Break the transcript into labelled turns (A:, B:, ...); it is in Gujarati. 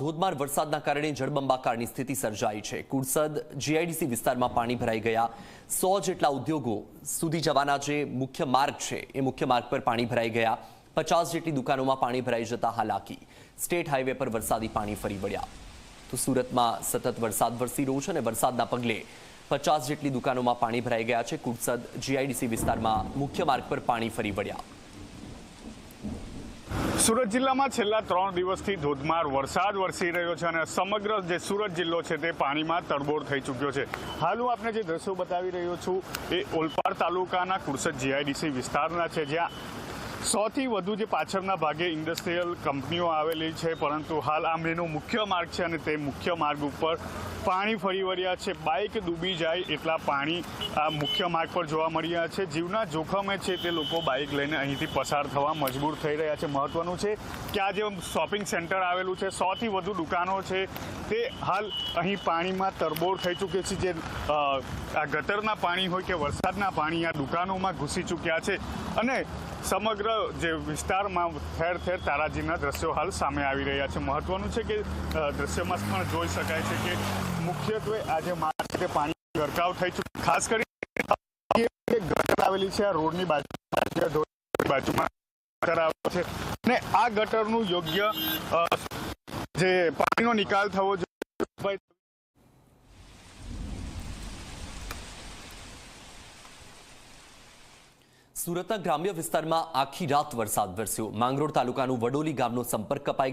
A: ધોધમાર વરસાદના કારણે જળબંબાકારની સ્થિતિ સર્જાઈ છે. કુરસદ, જીઆઈડીસી વિસ્તારમાં પાણી ભરાઈ ગયા. સો જેટલા ઉદ્યોગો સુધી જવાના જે મુખ્ય માર્ગ છે, એ મુખ્ય માર્ગ પર પાણી ભરાઈ ગયા. પચાસ જેટલી દુકાનોમાં પાણી ભરાઈ જતા હાલાકી. સ્ટેટ હાઈવે પર વરસાદી પાણી ફરી વળ્યા. તો સુરતમાં સતત વરસાદ વરસી રહ્યો છે અને વરસાદના પગલે પચાસ જેટલી દુકાનોમાં પાણી ભરાઈ ગયા છે. કુરસદ, જીઆઈડીસી વિસ્તારમાં મુખ્ય માર્ગ પર પાણી ફરી વળ્યા.
B: સુરત જિલ્લામાં છેલ્લા ત્રણ દિવસથી ધોધમાર વરસાદ વરસી રહ્યો છે અને સમગ્ર જે સુરત જિલ્લો છે તે પાણીમાં તરબોળ થઈ ચૂક્યો છે. હાલ હું આપને જે દ્રશ્યો બતાવી રહ્યો છું, એ ઓલપાડ તાલુકાના કુરસદ જીઆઈડીસી વિસ્તારના છે, જ્યાં સૌથી વધુ જે પાછળના ભાગે ઇન્ડસ્ટ્રીયલ કંપનીઓ આવેલી છે, પરંતુ હાલ આ મેનો મુખ્ય માર્ગ છે અને તે મુખ્ય માર્ગ ઉપર પાણી ફરી વળ્યા છે. બાઇક ડૂબી જાય એટલા પાણી આ મુખ્ય માર્ગ પર જોવા મળ્યા છે. જીવના જોખમે છે તે લોકો બાઇક લઈને અહીંથી પસાર થવા મજબૂર થઈ રહ્યા છે. મહત્વનું છે કે આ જે શોપિંગ સેન્ટર આવેલું છે, સૌથી વધુ દુકાનો છે, તે હાલ અહીં પાણીમાં તરબોળ થઈ ચૂકી છે. જે આ ગટરના પાણી હોય કે વરસાદના પાણી આ દુકાનોમાં ઘૂસી ચૂક્યા છે. અને સમગ્ર જે વિસ્તારમાં ઠેર ઠેર તારાજીના દ્રશ્યો હાલ સામે આવી રહ્યા છે. મહત્વનું છે કે દ્રશ્યમાં પણ જોઈ શકાય છે કે મુખ્યત્વે આજે માર્ગ પાણી ગરકાવ થઈ ચૂક્યું ખાસ કરી ગટર આવેલી છે આ રોડની બાજુમાં છે. અને આ ગટરનું યોગ્ય જે પાણીનો નિકાલ થવો જોઈએ.
A: સુરતના ગ્રામ્ય વિસ્તારમાં આખી રાત વરસાદ વરસ્યો. માંગરોળ તાલુકાનું વડોલી ગામનો સંપર્ક કપાઈ